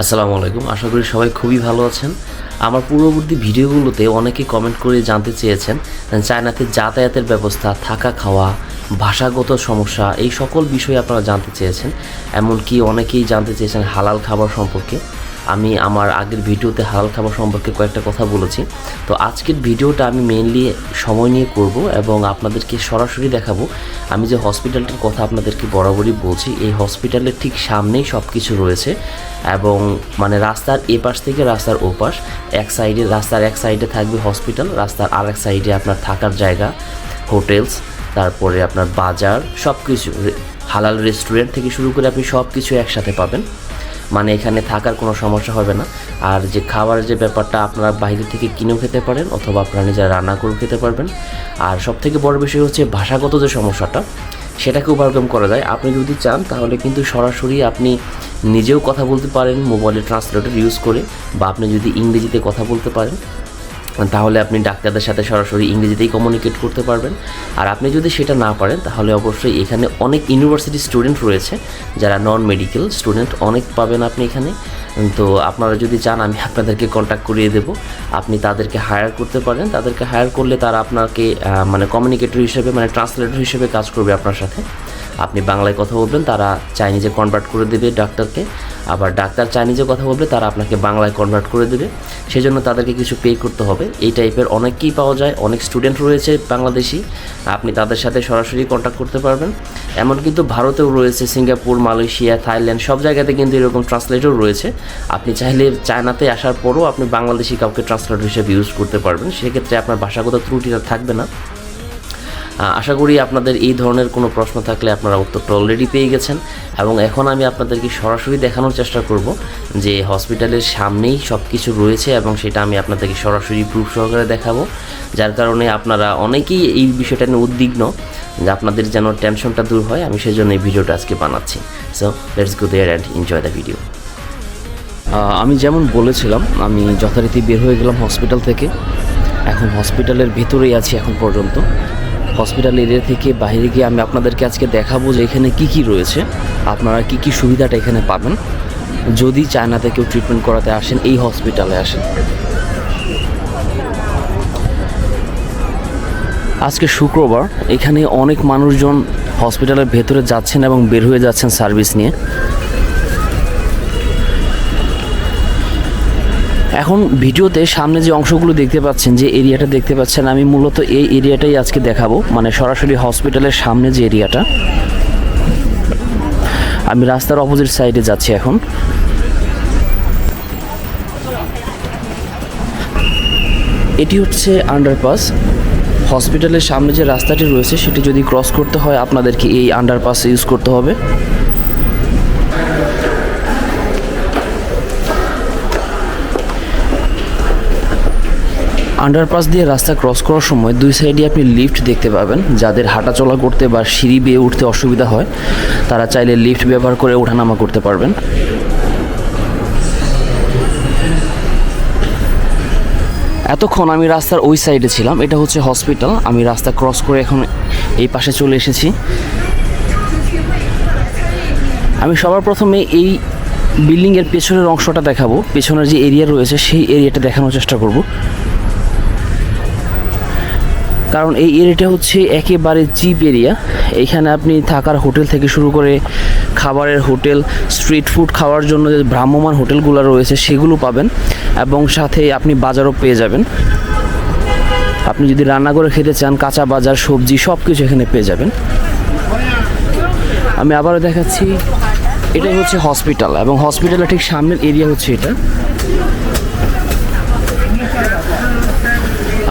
আসসালামু আলাইকুম। আশা করি সবাই খুবই ভালো আছেন। আমার পূর্ববর্তী ভিডিওগুলোতে অনেকে কমেন্ট করে জানতে চেয়েছেন চায়নাতে যাতায়াতের ব্যবস্থা, থাকা খাওয়া, ভাষাগত সমস্যা, এই সকল বিষয়ে আপনারা জানতে চেয়েছেন। এমনকি অনেকেই জানতে চেয়েছেন হালাল খাবার সম্পর্কে। আমি আমার আগের ভিডিওতে হালাল খাবার সম্পর্কে কয়েকটা কথা বলেছি। তো আজকের ভিডিওটা আমি মেনলি সময় নিয়ে করব এবং আপনাদেরকে সরাসরি দেখাবো। আমি যে হসপিটালটার কথা আপনাদেরকে বরাবরই বলছি, এই হসপিটালের ঠিক সামনেই সব কিছু রয়েছে এবং মানে রাস্তার এ পাশ থেকে রাস্তার ও পাশ এক সাইডে, রাস্তার এক সাইডে থাকবে হসপিটাল রাস্তার আর এক সাইডে আপনার থাকার জায়গা হোটেলস তারপরে আপনার বাজার সব কিছু হালাল রেস্টুরেন্ট থেকে শুরু করে আপনি সব কিছু একসাথে পাবেন। মানে এখানে থাকার কোনো সমস্যা হবে না। আর যে খাবারের যে ব্যাপারটা আপনারা বাইরে থেকে কিনেও খেতে পারেন অথবা আপনারা নিজেরা রান্না করেও খেতে পারবেন। আর সব থেকে বড় বিষয় হচ্ছে ভাষাগত যে সমস্যাটা, সেটাকে ওভারকাম করা যায়। আপনি যদি চান, তাহলে কিন্তু সরাসরি আপনি নিজেও কথা বলতে পারেন মোবাইলে ট্রান্সলেটর ইউজ করে, বা আপনি যদি ইংরেজিতে কথা বলতে পারেন। তাহলে আপনি ডাক্তারদের সাথে সরাসরি ইংরেজিতেই কমিউনিকেট করতে পারবেন। আর আপনি যদি সেটা না পারেন, তাহলে অবশ্যই এখানে অনেক ইউনিভার্সিটি স্টুডেন্ট রয়েছে, যারা নন মেডিকেল স্টুডেন্ট অনেক পাবেন আপনি এখানে। তো আপনারা যদি চান, আমি আপনাদেরকে কন্ট্যাক্ট করিয়ে দেব। আপনি তাদেরকে হায়ার করতে পারেন। তাদেরকে হায়ার করলে তারা আপনাকে মানে কমিউনিকেটর হিসেবে মানে ট্রান্সলেটর হিসেবে কাজ করবে আপনার সাথে। আপনি বাংলায় কথা বলবেন, তারা চাইনিজে কনভার্ট করে দেবে ডাক্তারকে। আবার ডাক্তার চাইনিজে কথা বলবে, তারা আপনাকে বাংলায় কনভার্ট করে দেবে। সেজন্য তাদেরকে কিছু পে করতে হবে। এই টাইপের অনেককেই পাওয়া যায়, অনেক স্টুডেন্ট রয়েছে বাংলাদেশি। আপনি তাদের সাথে সরাসরি কন্ট্যাক্ট করতে পারবেন। এমন কিন্তু ভারতেও রয়েছে, সিঙ্গাপুর, মালয়েশিয়া, থাইল্যান্ড, সব জায়গাতে কিন্তু এরকম ট্রান্সলেটর রয়েছে। আপনি চাইলে চায়নাতে আসার পরও আপনি বাংলাদেশি কাউকে ট্রান্সলেটর হিসেবে ইউজ করতে পারবেন। সেক্ষেত্রে আপনার ভাষাগত ত্রুটিটা থাকবে না। আশা করি আপনাদের এই ধরনের কোনো প্রশ্ন থাকলে আপনারা উত্তরটা অলরেডি পেয়ে গেছেন। এবং এখন আমি আপনাদেরকে সরাসরি দেখানোর চেষ্টা করব যে হসপিটালের সামনেই সব কিছু রয়েছে এবং সেটা আমি আপনাদেরকে সরাসরি প্রুফ সহকারে দেখাবো। যার কারণে আপনারা অনেকেই এই বিষয়টা নিয়ে উদ্বিগ্ন যে আপনাদের যেন টেনশনটা দূর হয়। আমি সেজন্য এই ভিডিওটা আজকে বানাচ্ছি। So let's go there and enjoy the video আমি যেমন বলেছিলাম, আমি যথারীতি বের হয়ে গেলাম হসপিটাল থেকে। এখন হসপিটালের ভিতরেই আছি এখন পর্যন্ত। হসপিটাল এরিয়া থেকে বাইরে গিয়ে আমি আপনাদেরকে আজকে দেখাবো যে এখানে কি কি রয়েছে। আপনারা কি কি সুবিধাটা এখানে পাবেন। যদি চায়নাতে কেউ ট্রিটমেন্ট করাতে আসেন, এই হসপিটালে আসেন। আজকে শুক্রবার, এখানে অনেক মানুষজন হসপিটালের ভেতরে যাচ্ছেন এবং বের হয়ে যাচ্ছেন সার্ভিস নিয়ে। এখন ভিডিওতে সামনে যে অংশগুলো দেখতে পাচ্ছেন, যে এরিয়াটা দেখতে পাচ্ছেন, আমি মূলত এই এরিয়াটাই আজকে দেখাবো। মানে সরাসরি হসপিটালের সামনে যে এরিয়াটা। আমি রাস্তার অপোজিট সাইডে যাচ্ছি এখন। এটি হচ্ছে আন্ডারপাস হসপিটালের সামনে যে রাস্তাটি রয়েছে, সেটি যদি ক্রস করতে হয়, আপনাদেরকে এই আন্ডারপাস ইউজ করতে হবে। আন্ডারপাস দিয়ে রাস্তা ক্রস করার সময় দুই সাইডে আপনি লিফট দেখতে পাবেন। যাদের হাঁটাচলা করতে বা সিঁড়ি বেয়ে উঠতে অসুবিধা হয়, তারা চাইলে লিফট ব্যবহার করে ওঠানামা করতে পারবেন। এতক্ষণ আমি রাস্তার ওই সাইডে ছিলাম, এটা হচ্ছে হসপিটাল আমি রাস্তা ক্রস করে এখন এই পাশে চলে এসেছি। আমি সবার প্রথমে এই বিল্ডিংয়ের পেছনের অংশটা দেখাবো। পেছনের যে এরিয়া রয়েছে, সেই এরিয়াটা দেখানোর চেষ্টা করব। কারণ এই এরিয়াটা হচ্ছে একেবারে চিপ এরিয়া। এখানে আপনি থাকার হোটেল থেকে শুরু করে খাবারের হোটেল, স্ট্রিট ফুড খাওয়ার জন্য যে ভ্রাম্যমান হোটেলগুলো রয়েছে সেগুলো পাবেন এবং সাথে আপনি বাজারও পেয়ে যাবেন। আপনি যদি রান্না করে খেতে চান, কাঁচা বাজার, সবজি সব কিছু এখানে পেয়ে যাবেন। আমি আবারও দেখাচ্ছি, এটাই হচ্ছে হসপিটাল এবং হসপিটালের ঠিক সামনের এরিয়া হচ্ছে এটা।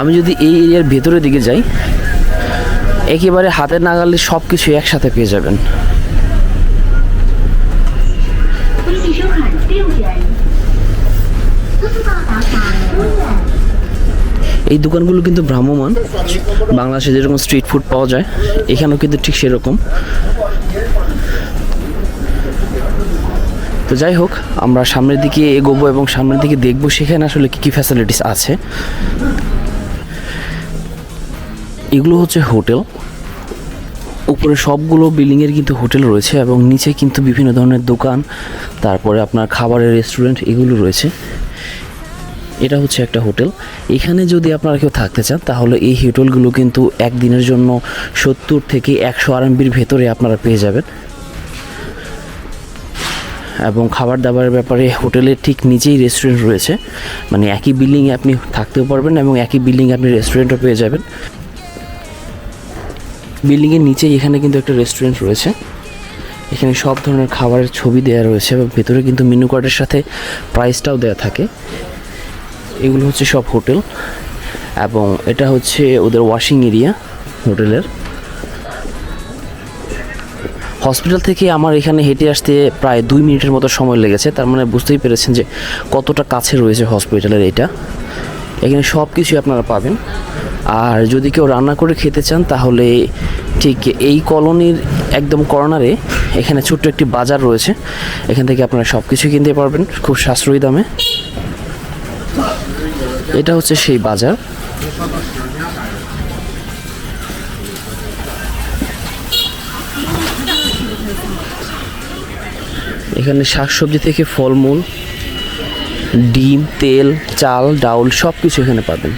আমি যদি এই এরিয়ার ভেতরের দিকে যাই, একেবারে হাতে নাগালে সব কিছু একসাথে পেয়ে যাবেন। এই দোকানগুলো কিন্তু ভ্রাম্যমান বাংলাদেশে যেরকম স্ট্রিট ফুড পাওয়া যায়, এখানেও কিন্তু ঠিক সেরকম। তো যাই হোক, আমরা সামনের দিকে এগোবো এবং সামনের দিকে দেখব সেখানে আসলে কী কী ফ্যাসিলিটিস আছে। এগুলো হচ্ছে হোটেল। উপরে সবগুলো বিল্ডিংয়ের কিন্তু হোটেল রয়েছে এবং নিচে কিন্তু বিভিন্ন ধরনের দোকান, তারপরে আপনার খাবারের রেস্টুরেন্ট এগুলো রয়েছে। এটা হচ্ছে একটা হোটেল। এখানে যদি আপনারা কেউ থাকতে চান, তাহলে এই হোটেলগুলো কিন্তু একদিনের জন্য সত্তর থেকে একশো আরএমবির ভেতরে আপনারা পেয়ে যাবেন। এবং খাবার দাবারের ব্যাপারে হোটেলের ঠিক নিচেই রেস্টুরেন্ট রয়েছে। মানে একই বিল্ডিংয়ে আপনি থাকতেও পারবেন এবং একই বিল্ডিংয়ে আপনি রেস্টুরেন্টও পেয়ে যাবেন। বিল্ডিংয়ের নিচেই এখানে কিন্তু একটা রেস্টুরেন্ট রয়েছে। এখানে সব ধরনের খাবারের ছবি দেওয়া রয়েছে এবং ভেতরে কিন্তু মেনু কার্ডের সাথে প্রাইসটাও দেওয়া থাকে। এগুলো হচ্ছে সব হোটেল এবং এটা হচ্ছে ওদের ওয়াশিং এরিয়া হোটেলের হসপিটাল থেকে আমার এখানে হেঁটে আসতে প্রায় দুই মিনিটের মতো সময় লেগেছে। তার মানে বুঝতেই পেরেছেন যে কতটা কাছে রয়েছে হসপিটালের এটা। এখানে সব কিছুই আপনারা পাবেন। আর যদি কেউ রান্না করে খেতে চান, তাহলে ঠিক এই কলোনির একদম কর্নারে এখানে ছোট্ট একটি বাজার রয়েছে। এখান থেকে আপনারা সব কিছু কিনতে পারবেন খুব সাশ্রয়ী দামে। এটা হচ্ছে সেই বাজার। এখানে শাকসবজি থেকে ফলমূল, ডিম, তেল, চাল, ডাউল সব কিছু এখানে পাবেন।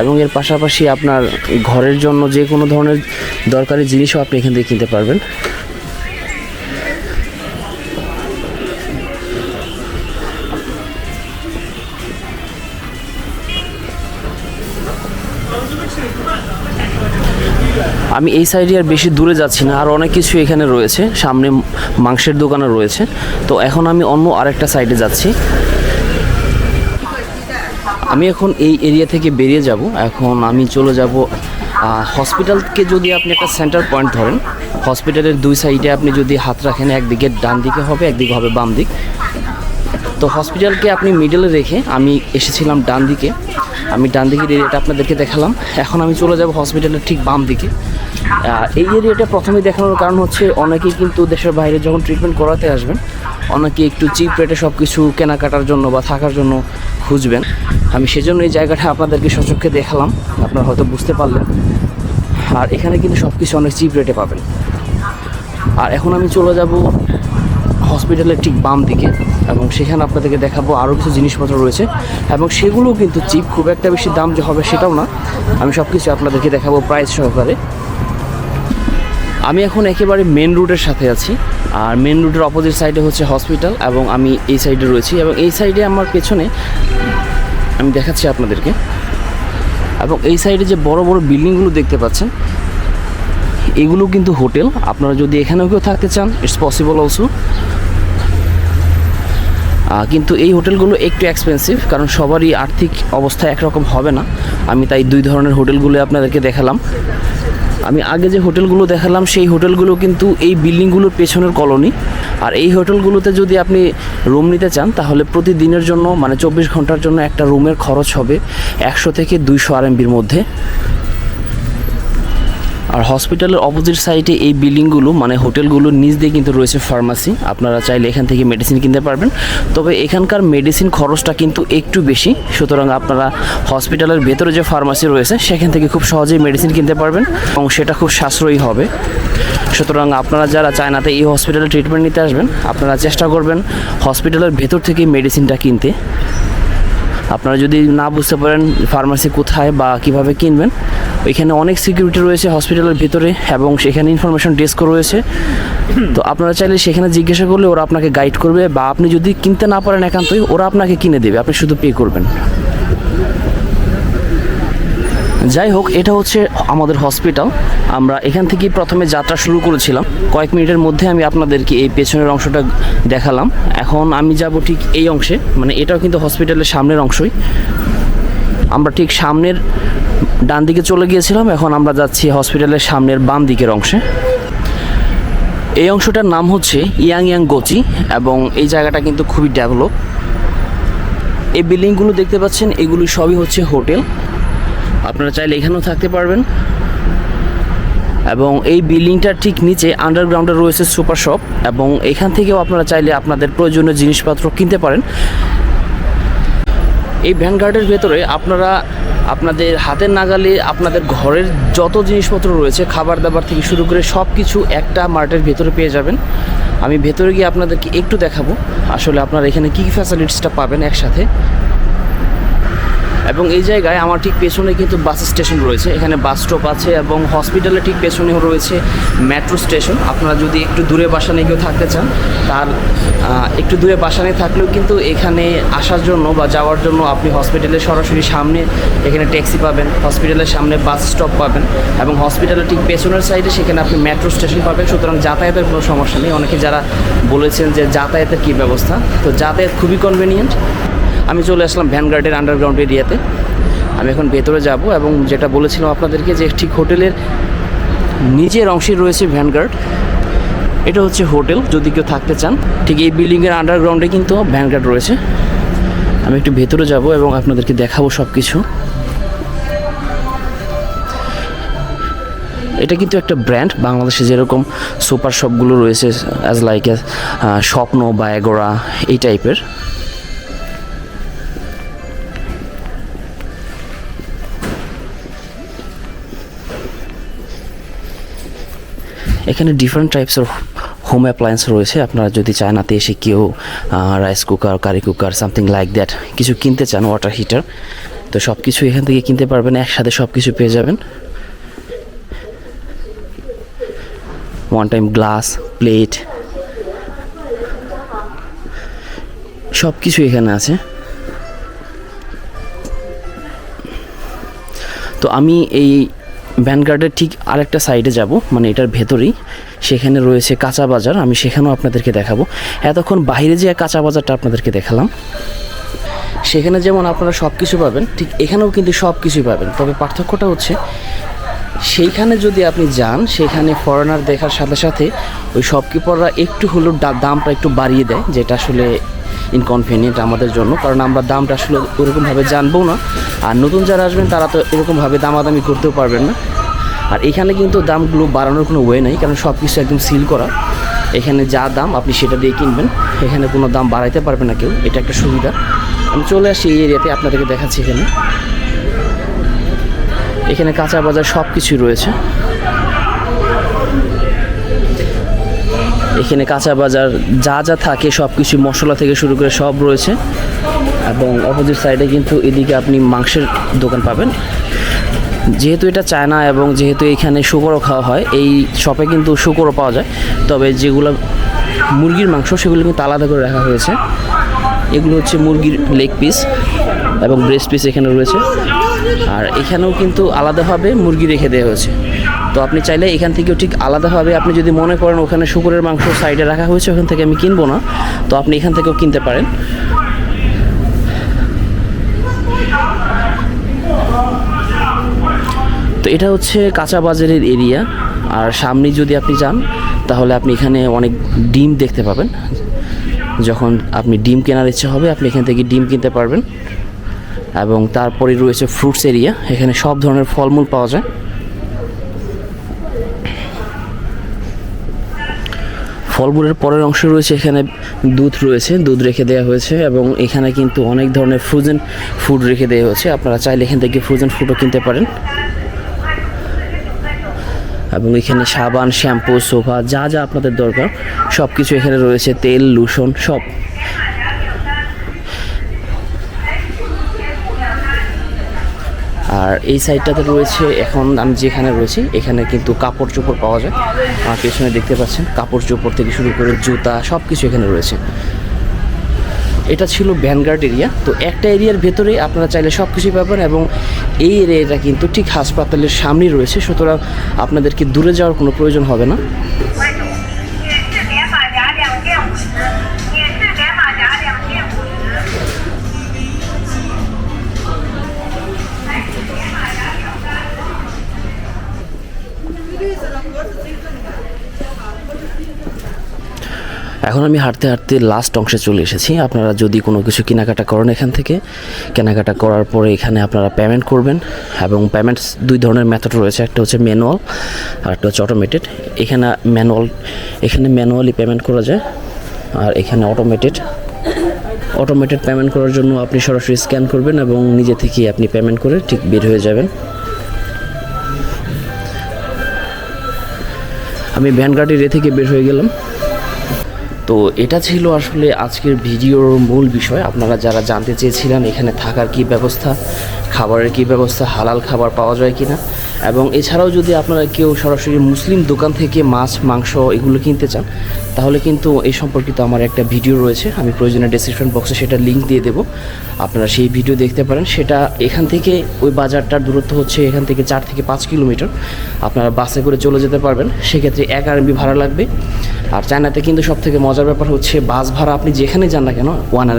এবং এর পাশাপাশি আপনার ঘরের জন্য যে কোনো ধরনের দরকারি জিনিসও আপনি এখান থেকে কিনতে পারবেন। আমি এই সাইডে আর বেশি দূরে যাচ্ছি না, আর অনেক কিছু এখানে রয়েছে, সামনে মাংসের দোকানও রয়েছে। তো এখন আমি অন্য আরেকটা সাইডে যাচ্ছি। আমি এখন এই এরিয়া থেকে বেরিয়ে যাব। এখন আমি চলে যাব হসপিটালকে যদি আপনি একটা সেন্টার পয়েন্ট ধরেন হসপিটালের দুই সাইডে আপনি যদি হাত রাখেন, একদিকে ডান দিকে হবে, একদিকে হবে বাম দিক। তো হসপিটালকে আপনি মিডলে রেখে আমি এসেছিলাম ডান দিকে। আমি ডান দিকের এরিয়াটা আপনাদেরকে দেখালাম। এখন আমি চলে যাব হসপিটালের ঠিক বাম দিকে। এই এরিয়াটা প্রথমে দেখানোর কারণ হচ্ছে অনেকেই কিন্তু দেশের বাইরে যখন ট্রিটমেন্ট করাতে আসবেন, অনেকে একটু চিপ রেটে সব কিছু কেনাকাটার জন্য বা থাকার জন্য খুঁজবেন। আমি সেজন্য এই জায়গাটা আপনাদেরকে সচক্ষে দেখালাম, আপনারা হয়তো বুঝতে পারলেন। আর এখানে কিন্তু সব কিছু অনেক চিপ রেটে পাবেন। আর এখন আমি চলে যাব হসপিটালের ঠিক বাম দিকে এবং সেখানে আপনাদেরকে দেখাবো আরও কিছু জিনিসপত্র রয়েছে এবং সেগুলোও কিন্তু চিপ খুব একটা বেশি দাম যে হবে সেটাও না। আমি সব কিছু আপনাদেরকে দেখাবো প্রাইস সহকারে। আমি এখন একেবারে মেন রুটের সাথে আছি, আর মেন রুটের অপোজিট সাইডে হচ্ছে হসপিটাল এবং আমি এই সাইডে রয়েছি এবং এই সাইডে আমার পেছনে আমি দেখাচ্ছি আপনাদেরকে। এবং এই সাইডে যে বড় বড় বিল্ডিংগুলো দেখতে পাচ্ছেন, এগুলো কিন্তু হোটেল আপনারা যদি এখানেও কেউ থাকতে চান ইটস পসিবল অলসো কিন্তু এই হোটেলগুলো একটু এক্সপেন্সিভ কারণ সবারই আর্থিক অবস্থা একরকম হবে না। আমি তাই দুই ধরনের হোটেলগুলো আপনাদেরকে দেখালাম। আমি আগে যে হোটেলগুলো দেখালাম, সেই হোটেলগুলো কিন্তু এই বিল্ডিংগুলোর পেছনের কলোনি। আর এই হোটেলগুলোতে যদি আপনি রুম নিতে চান, তাহলে প্রতিদিনের জন্য মানে চব্বিশ ঘণ্টার জন্য একটা রুমের খরচ হবে একশো থেকে দুইশো আর আরএমবির মধ্যে। আর হসপিটালের অপোজিট সাইডে এই বিল্ডিংগুলো মানে হোটেলগুলোর নিচ দিয়ে কিন্তু রয়েছে ফার্মাসি আপনারা চাইলে এখান থেকে মেডিসিন কিনতে পারবেন। তবে এখানকার মেডিসিন খরচটা কিন্তু একটু বেশি। সুতরাং আপনারা হসপিটালের ভেতরে যে ফার্মাসি রয়েছে, সেখান থেকে খুব সহজেই মেডিসিন কিনতে পারবেন এবং সেটা খুব সাশ্রয়ী হবে। সুতরাং আপনারা যারা চায়নাতে এই হসপিটালে ট্রিটমেন্ট নিতে আসবেন, আপনারা চেষ্টা করবেন হসপিটালের ভেতর থেকে মেডিসিনটা কিনতে। আপনারা যদি না বুঝতে পারেন ফার্মাসি কোথায় বা কীভাবে কিনবেন এখানে অনেক সিকিউরিটি রয়েছে হসপিটালের ভিতরে এবং সেখানে ইনফরমেশন ডেস্কও রয়েছে। তো আপনারা চাইলে সেখানে জিজ্ঞাসা করলে ওরা আপনাকে গাইড করবে বা আপনি যদি কিনতে না পারেন একান্তই, ওরা আপনাকে কিনে দেবে, আপনি শুধু পে করবেন। যাই হোক এটা হচ্ছে আমাদের হসপিটাল আমরা এখান থেকেই প্রথমে যাত্রা শুরু করেছিলাম। কয়েক মিনিটের মধ্যে আমি আপনাদেরকে এই পেছনের অংশটা দেখালাম। এখন আমি যাব ঠিক এই অংশে মানে এটাও কিন্তু হসপিটালের সামনের অংশই। আমরা ঠিক সামনের ডান দিকে চলে গিয়েছিলাম, এখন আমরা যাচ্ছি হসপিটালের সামনের বাম দিকের অংশে। এই অংশটার নাম হচ্ছে ইয়াং ইয়াং গোচি, এবং এই জায়গাটা কিন্তু খুবই ডেভেলপ। এই বিল্ডিংগুলো দেখতে পাচ্ছেন, এগুলো সবই হচ্ছে হোটেল। আপনারা চাইলে এখানেও থাকতে পারবেন। এবং এই বিল্ডিংটার ঠিক নিচে আন্ডারগ্রাউন্ডে রয়েছে সুপার শপ এবং এখান থেকেও আপনারা চাইলে আপনাদের প্রয়োজনীয় জিনিসপত্র কিনতে পারেন। এই ভ্যানগার্ডের ভেতরে আপনারা আপনাদের হাতের নাগালে আপনাদের ঘরের যত জিনিসপত্র রয়েছে খাবার দাবার থেকে শুরু করে সব কিছু একটা মার্টের ভেতরে পেয়ে যাবেন। আমি ভেতরে গিয়ে আপনাদেরকে একটু দেখাবো, আসলে আপনারা এখানে কী কী ফ্যাসিলিটিসটা পাবেন একসাথে। এবং এই জায়গায় আমার ঠিক পেছনে কিন্তু বাস স্টেশন রয়েছে। এখানে বাস স্টপ আছে এবং হসপিটালের ঠিক পেছনেও রয়েছে মেট্রো স্টেশন। আপনারা যদি একটু দূরে বাসা নিয়ে কেউ থাকতে চান, তার একটু দূরে বাসা নিয়ে থাকলেও কিন্তু এখানে আসার জন্য বা যাওয়ার জন্য আপনি হসপিটালের সরাসরি সামনে এখানে ট্যাক্সি পাবেন, হসপিটালের সামনে বাস স্টপ পাবেন এবং হসপিটালের ঠিক পেছনের সাইডে সেখানে আপনি মেট্রো স্টেশন পাবেন। সুতরাং যাতায়াতের কোনো সমস্যা নেই। অনেকে যারা বলেছেন যে যাতায়াতের কী ব্যবস্থা? তো যাতায়াত খুবই কনভেনিয়েন্ট আমি চলে আসলাম ভ্যানগার্ডের আন্ডারগ্রাউন্ড এরিয়াতে। আমি এখন ভেতরে যাব এবং যেটা বলেছিলাম আপনাদেরকে যে ঠিক হোটেলের নিচের অংশে রয়েছে ভ্যানগার্ড, এটা হচ্ছে হোটেল, যদি কেউ থাকতে চান। ঠিক এই বিল্ডিংয়ের আন্ডারগ্রাউন্ডে কিন্তু ভ্যানগার্ড রয়েছে। আমি একটু ভেতরে যাব এবং আপনাদেরকে দেখাবো সব কিছু এটা কিন্তু একটা ব্র্যান্ড, বাংলাদেশে যেরকম সুপার শপগুলো রয়েছে অ্যাজ লাইক অ্যাজ স্বপ্ন বা এই টাইপের এখানে different types of home appliance রয়েছে। আপনারা যদি চায়নাতে এসে কেউ rice cooker curry cooker something like that কিছু কিনতে চান ওয়াটার হিটার তো সব কিছু এখান থেকে কিনতে পারবেন, একসাথে সব কিছু পেয়ে যাবেন। ওয়ান টাইম গ্লাস প্লেট সব কিছু এখানে আছে। তো আমি এই ভ্যানগার্ডের ঠিক আরেকটা সাইডে যাব মানে এটার ভেতরেই। সেখানে রয়েছে কাঁচা বাজার, আমি সেখানেও আপনাদেরকে দেখাবো। এতক্ষণ বাইরে যে কাঁচা বাজারটা আপনাদেরকে দেখালাম। সেখানে যেমন আপনারা সব কিছু পাবেন, ঠিক এখানেও কিন্তু সব কিছুই পাবেন। তবে পার্থক্যটা হচ্ছে সেইখানে যদি আপনি যান সেখানে ফরেনার দেখার সাথে সাথে ওই শপকিপাররা একটু হলেও দামটা একটু বাড়িয়ে দেয়, যেটা আসলে ইনকনভিনিয়েন্ট আমাদের জন্য। কারণ আমরা দামটা আসলে ওরকমভাবে জানব না। আর নতুন যারা আসবেন, তারা তো এরকমভাবে দামাদামি করতেও পারবেন না। আর এখানে কিন্তু দামগুলো বাড়ানোর কোনো ওয়ে নেই, কারণ সব কিছু একদম সিল করা। এখানে যা দাম, আপনি সেটা দিয়ে কিনবেন। এখানে কোনো দাম বাড়াইতে পারবে না কেউ, এটা একটা সুবিধা। আমি চলে আসি এই এরিয়াতে আপনাদেরকে দেখাচ্ছি এখানে। এখানে কাঁচা বাজার সব কিছুই রয়েছে। এখানে কাঁচা বাজার যা যা থাকে সব কিছু মশলা থেকে শুরু করে সব রয়েছে। এবং অপোজিট সাইডে কিন্তু এদিকে আপনি মাংসের দোকান পাবেন। যেহেতু এটা চায়না এবং যেহেতু এখানে শুকরও খাওয়া হয়, এই শপে কিন্তু শুকরও পাওয়া যায়। তবে যেগুলো মুরগির মাংস সেগুলো কিন্তু আলাদা করে রাখা হয়েছে। এগুলো হচ্ছে মুরগির লেগ পিস এবং ব্রেস্ট পিস এখানে রয়েছে। আর এখানেও কিন্তু আলাদাভাবে মুরগি রেখে দেওয়া হয়েছে। তো আপনি চাইলে এখান থেকেও ঠিক আলাদাভাবে আপনি যদি মনে করেন ওখানে শুকুরের মাংস সাইডে রাখা হয়েছে, ওখান থেকে আমি কিনবো না। তো আপনি এখান থেকেও কিনতে পারেন। তো এটা হচ্ছে কাঁচা বাজারের এরিয়া। আর সামনে যদি আপনি যান, তাহলে আপনি এখানে অনেক ডিম দেখতে পাবেন। যখন আপনি ডিম কেনার ইচ্ছা হবে, আপনি এখান থেকে ডিম কিনতে পারবেন। এবং তারপরে রয়েছে ফ্রুটস এরিয়া এখানে সব ধরনের ফলমূল পাওয়া যায়। ফলমূলের পরের অংশ রয়েছে, এখানে দুধ রয়েছে, দুধ রেখে দেওয়া হয়েছে এবং এখানে কিন্তু অনেক ধরনের ফ্রোজেন ফুড রেখে দেওয়া হয়েছে। আপনারা চাইলে এখান থেকে ফ্রোজেন ফুডও কিনতে পারেন। এবং এখানে সাবান, শ্যাম্পু, সোফা, যা যা আপনাদের দরকার সব কিছু এখানে রয়েছে, তেল লুসন সব। আর এই সাইডটাতে রয়েছে, এখন আমি যেখানে রয়েছি, এখানে কিন্তু কাপড় চোপড় পাওয়া যায়। আমার পেছনে দেখতে পাচ্ছেন কাপড় চোপড় থেকে শুরু করে জুতা সব কিছু এখানে রয়েছে। এটা ছিল ভ্যানগার্ড এরিয়া তো একটা এরিয়ার ভেতরে আপনারা চাইলে সব কিছুই পাবেন এবং এই এরিয়াটা কিন্তু ঠিক হাসপাতালের সামনেই রয়েছে। সুতরাং আপনাদেরকে দূরে যাওয়ার কোনো প্রয়োজন হবে না। এখন আমি হাঁটতে হাঁটতে লাস্ট অংশে চলে এসেছি। আপনারা যদি কোনো কিছু কেনাকাটা করেন এখান থেকে, কেনাকাটা করার পরে এখানে আপনারা পেমেন্ট করবেন এবং পেমেন্ট দুই ধরনের মেথড রয়েছে। একটা হচ্ছে ম্যানুয়াল আর একটা হচ্ছে অটোমেটেড এখানে ম্যানুয়াল এখানে ম্যানুয়ালি পেমেন্ট করা যায় আর এখানে অটোমেটেড অটোমেটেড পেমেন্ট করার জন্য আপনি সরাসরি স্ক্যান করবেন এবং নিজে থেকেই আপনি পেমেন্ট করে ঠিক বের হয়ে যাবেন। আমি ভ্যানগার্ডের এ থেকে বের হয়ে গেলাম। তো এটা ছিল আসলে আজকের ভিডিওর মূল বিষয়। আপনারা যারা জানতে চেয়েছিলেন এখানে থাকার কি ব্যবস্থা, খাবারের কি ব্যবস্থা, হালাল খাবার পাওয়া যায় কিনা এবং এছাড়াও যদি আপনারা কেউ সরাসরি মুসলিম দোকান থেকে মাছ, মাংস এগুলো কিনতে চান, তাহলে কিন্তু এই সম্পর্কিত আমার একটা ভিডিও রয়েছে। আমি প্রয়োজনে ডেসক্রিপশন বক্সে সেটা লিঙ্ক দিয়ে দেবো। আপনারা সেই ভিডিও দেখতে পারেন। সেটা এখান থেকে ওই বাজারটার দূরত্ব হচ্ছে এখান থেকে চার থেকে পাঁচ কিলোমিটার। আপনারা বাসে করে চলে যেতে পারবেন। সেক্ষেত্রে এক আরবি ভাড়া লাগবে। আর চায়নাতে কিন্তু সব থেকে মজার ব্যাপার হচ্ছে, বাস ভাড়া আপনি যেখানে যান না কেন ওয়ান আর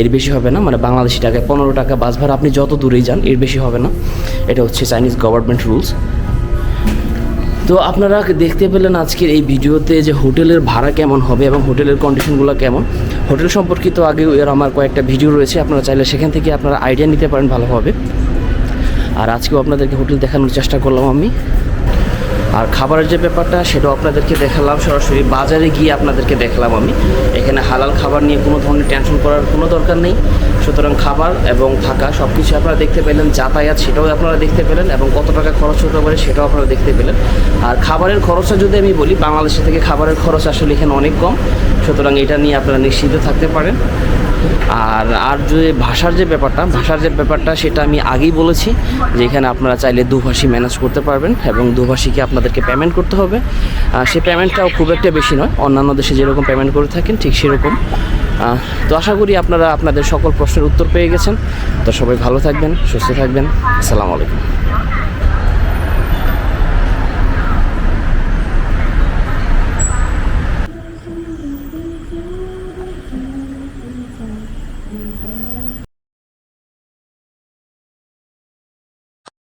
এর বেশি হবে না। মানে বাংলাদেশি টাকায় পনেরো টাকা বাস ভাড়া আপনি যত দূরেই যান, এর বেশি হবে না। এটা হচ্ছে চাইনিজ গভর্নমেন্ট রুলস তো আপনারা দেখতে পেলেন আজকের এই ভিডিওতে যে হোটেলের ভাড়া কেমন হবে এবং হোটেলের কন্ডিশনগুলো কেমন। হোটেল সম্পর্কিত আগেও এর আমার কয়েকটা ভিডিও রয়েছে, আপনারা চাইলে সেখান থেকে আপনারা আইডিয়া নিতে পারেন ভালোভাবে। আর আজকেও আপনাদেরকে হোটেল দেখানোর চেষ্টা করলাম আমি। আর খাবারের যে ব্যাপারটা, সেটাও আপনাদেরকে দেখালাম। সরাসরি বাজারে গিয়ে আপনাদেরকে দেখালাম আমি। এখানে হালাল খাবার নিয়ে কোনো ধরনের টেনশন করার কোনো দরকার নেই। সুতরাং খাবার এবং থাকা সব কিছু আপনারা দেখতে পেলেন, যাতায়াত সেটাও আপনারা দেখতে পেলেন এবং কত টাকা খরচ হতে পারে সেটাও আপনারা দেখতে পেলেন। আর খাবারের খরচটা যদি আমি বলি, বাংলাদেশে থেকে খাবারের খরচ আসলে এখানে অনেক কম। সুতরাং এটা নিয়ে আপনারা নিশ্চিন্ত থাকতে পারেন। আর আর যে ভাষার যে ব্যাপারটা, ভাষার যে ব্যাপারটা সেটা আমি আগেই বলেছি যে এখানে আপনারা চাইলে দুভাষী ম্যানেজ করতে পারবেন এবং দুভাষীকে আপনাদেরকে পেমেন্ট করতে হবে। সেই পেমেন্টটাও খুব একটা বেশি নয়। অন্যান্য দেশে যেরকম পেমেন্ট করে থাকেন, ঠিক সেরকম। তো আশা করি আপনারা আপনাদের সকল প্রশ্নের উত্তর পেয়ে গেছেন। তো সবাই ভালো থাকবেন, সুস্থ থাকবেন। আসসালামু আলাইকুম।